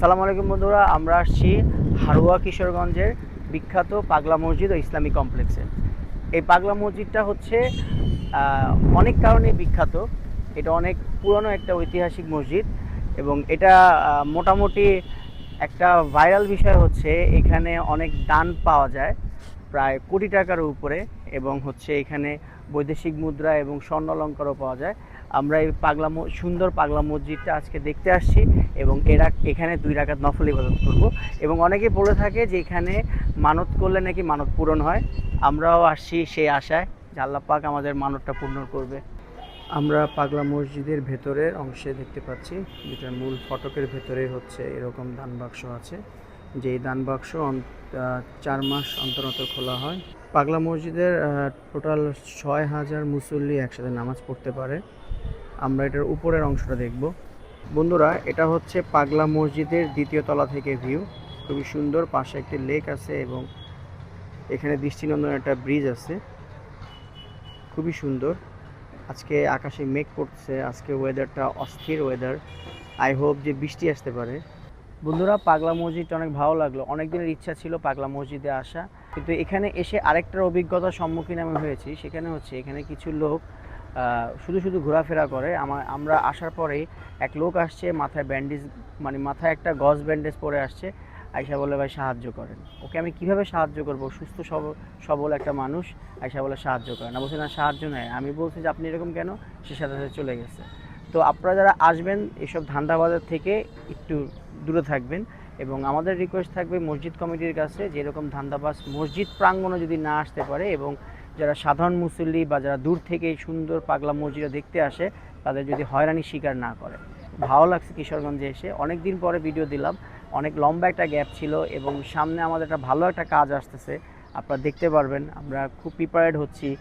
আসসালামু আলাইকুম বন্ধুরা, আমরা আসছি হারুয়া কিশোরগঞ্জের বিখ্যাত পাগলা মসজিদ ও ইসলামী কমপ্লেক্সে। এই পাগলা মসজিদটা হচ্ছে অনেক কারণে বিখ্যাত। এটা অনেক পুরনো একটা ঐতিহাসিক মসজিদ এবং এটা মোটামুটি একটা ভাইরাল বিষয় হচ্ছে এখানে অনেক দান পাওয়া যায়। প্রায় কোটি টাকার উপরে এবং হচ্ছে এখানে বৈদেশিক মুদ্রা এবং স্বর্ণ অলঙ্কারও পাওয়া যায়। আমরা এই পাগলা সুন্দর পাগলা মসজিদটা আজকে দেখতে আসছি এবং এরা এখানে দুই রাকাত নফল ইবাদত করব। এবং অনেকে বলে থাকে যে এখানে মানত করলে নাকি মানত পূরণ হয়। আমরাও আসছি সেই আশায় আল্লাহ পাক আমাদের মানতটা পূর্ণ করবে। আমরা পাগলা মসজিদের ভেতরের অংশে দেখতে পাচ্ছি যেটা মূল ফটকের ভেতরে হচ্ছে এরকম দান বাক্স আছে। যেই দান বাক্স চার মাস অন্তর অন্তর খোলা হয়। পাগলা মসজিদের টোটাল ছয় হাজার মুসল্লি একসাথে নামাজ পড়তে পারে। আমরা এটার উপরের অংশটা দেখব। বন্ধুরা, এটা হচ্ছে পাগলা মসজিদের দ্বিতীয় তলা থেকে ভিউ খুবই সুন্দর, পাশে একটি লেক আছে এবং এখানে দৃষ্টিনন্দন একটা ব্রিজ আছে। খুবই সুন্দর। আজকে আকাশে মেঘ পড়ছে আজকে ওয়েদারটা অস্থির ওয়েদার আই হোপ যে বৃষ্টি আসতে পারে। বন্ধুরা, পাগলা মসজিদটা অনেক ভালো লাগল। অনেক দিনের ইচ্ছা ছিল পাগলা মসজিদে আসা। কিন্তু এখানে এসে আরেকটার অভিজ্ঞতার সম্মুখীন আমি হয়েছি। সেখানে হচ্ছে, এখানে কিছু লোক শুধু শুধু ঘোরাফেরা করে। আমার আমরা আসার পরেই এক লোক আসছে, মাথায় ব্যান্ডেজ মানে মাথায় একটা গজ ব্যান্ডেজ পরে আসছে। আয়সা বলে, ভাই, সাহায্য করেন। ওকে আমি কীভাবে সাহায্য করব? সুস্থ, সব- সবল একটা মানুষ? আয়সা বলে, সাহায্য করেন। না বলছে, না, সাহায্য নেয় আমি বলছি যে, আপনি এরকম কেন? সে সাথে সাথে চলে গেছে। তো আপনারা যারা আসবেন, এসব ধান্দাবাজার থেকে একটু দূরে থাকবেন এবং আমাদের রিকোয়েস্ট থাকবে মসজিদ কমিটির কাছে যে এরকম ধান্দাবাজ মসজিদ প্রাঙ্গণে যদি না আসতে পারে এবং যারা সাধারণ মুসল্লি বা যারা দূর থেকে সুন্দর পাগলা মসজিদে দেখতে আসে, তাদের যদি হয়রানি স্বীকার না করে। ভালো লাগছে কিশোরগঞ্জে এসে। অনেক দিন পরে ভিডিও দিলাম। অনেক লম্বা একটা গ্যাপ ছিল এবং সামনে আমাদের একটা ভালো একটা কাজ আসতেছে। আপনারা দেখতে পারবেন। আমরা খুব প্রিপারেড হচ্ছি।